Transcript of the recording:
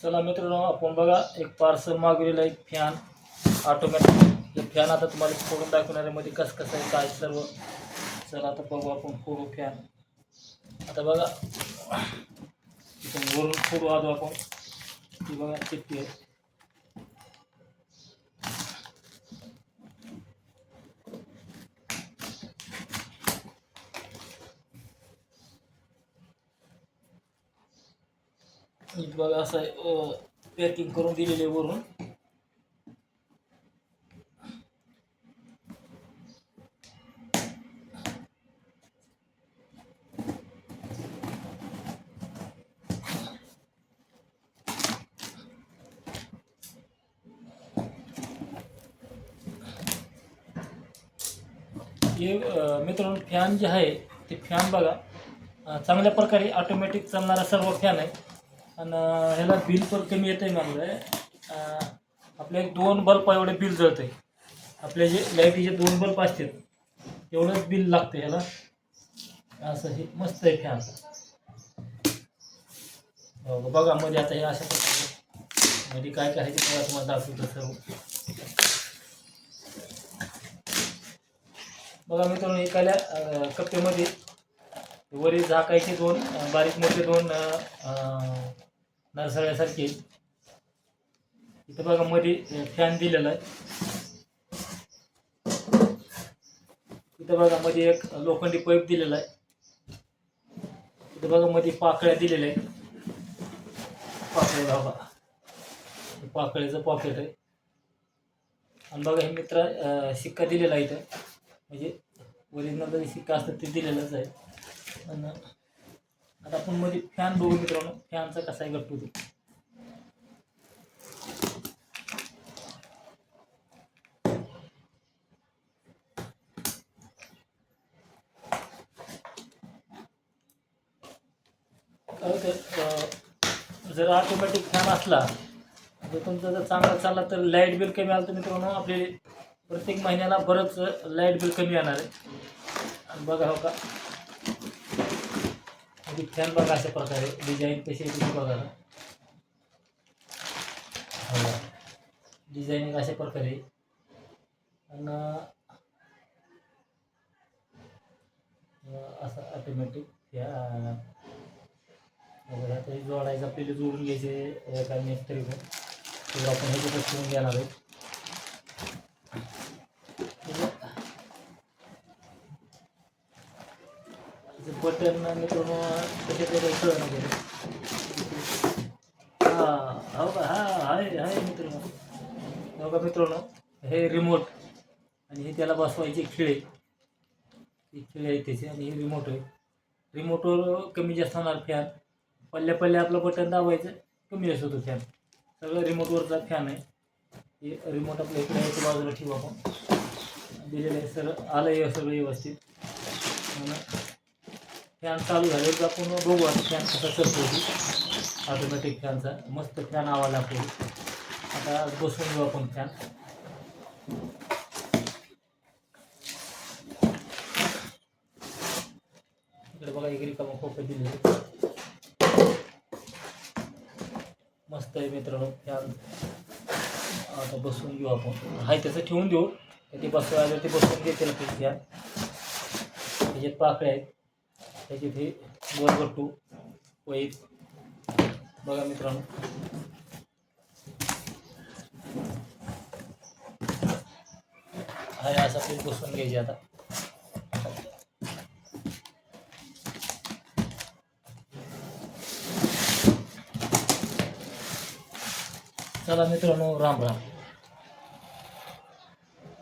चला मित्रांनो आपण बघा एक पार्सल मागवलेलं एक फॅन ऑटोमॅटिक हे फॅन आता तुम्हाला फोडून दाखवणार आहे मध्ये कसं कसं आहे काय सर्व. चला आता बघू आपण फोडू फॅन आता बघा इथून वरून फोडू आलो आपण. ती बघा किती आहे. इथं बघा असं पॅकिंग करून दिलेले वरून. हे मित्रांनो फॅन जे आहे ते फॅन बघा. चांगल्या प्रकारे ऑटोमॅटिक चालणारा सर्व फॅन आहे. आणि ह्याला बिल पण कमी येतं आहे म्हणलं आपल्या एक दोन बल्ब एवढे बिल जळतं आहे आपले जे लाईटीचे दोन बल्ब असतात एवढंच बिल लागतं ह्याला. असं हे मस्त आहे फॅन हो, बघा मध्ये आता हे अशा प्रकारे. मध्ये काय काय आहे तुम्हाला दाखवतो सर्व. बघा मित्रांनो एखाद्या कप्प्यामध्ये वरील झाकायचे दोन बारीक मोठे दोन नरसळ्यासारखे इथं बघा मध्ये फॅन दिलेला आहे. इथं बघा मध्ये एक लोखंडी पाईप दिलेला आहे. इथं बघा मध्ये पाकळ्या दिलेल्या आहेत. पाकळ्या बघा. पाकळ्याचं पॉकेट आहे. आणि बघा हे मित्र शिक्का दिलेला आहे इथं. म्हणजे ओरिजिनल जरी शिक्का असतात ते दिलेलाच आहे. आणि आता आपण मध्ये फॅन बघू मित्रांनो. फॅनचा कसा आहे गट्टू ते. जर ऑटोमॅटिक फॅन असला जर तुमचा जर चांगला चालला तर लाइट बिल कमी आलं तर मित्रांनो. आपले प्रत्येक महिन्याला बरंच लाइट बिल कमी येणार आहे. आणि बघा हो का. म्हणजे फॅन बघा अशा प्रकारे डिझाईन कशी आहे बघा. हो अशा प्रकारे. आणि अं, असं ऑटोमॅटिक जोडायचं आपल्याला जोडून घ्यायचे काय मिस्त्री आपण ठेवून घेणार आहे बटन मित्रांनो कसे तरी कळलं वगैरे. हा हो का? हा आहे आहे मित्रांनो. हो का मित्रांनो? हे रिमोट आणि हे त्याला बसवायचे खिळे. ही खिळे आहेत त्याचे आणि हे रिमोट आहे. रिमोटवर कमी जास्त होणार फॅन पल्ल्या पल्ल्या आपलं बटन दाबायचं कमी जास्त होतं फॅन सगळं रिमोटवरचा फॅन आहे. हे रिमोट आपल्या इकडे याच्या बाजूला ठेवू आपण. दिलेलं आहे सर आलं आहे सगळं व्यवस्थित. फॅन चालू झाले. तर आपण बघू आता फॅन कसा चालतो ऑटोमॅटिक फॅनचा मस्त फॅन आवा लागतो. आता बसवून घेऊ आपण फॅन इकडे बघा एक रिकामा खोपे दिले मस्त आहे मित्रांनो फॅन आता बसवून घेऊ आपण. हाय त्याचं ठेवून देऊ. ते बसवायला ते बसवून घेतील फॅन त्याच्यात पाकळ्या आहेत. त्याची त्याच्यात हे वरगट्टू वैद बघा मित्रांनो. हा असा पीठ बसवून घ्यायचे आता. चला मित्रांनो राम राम.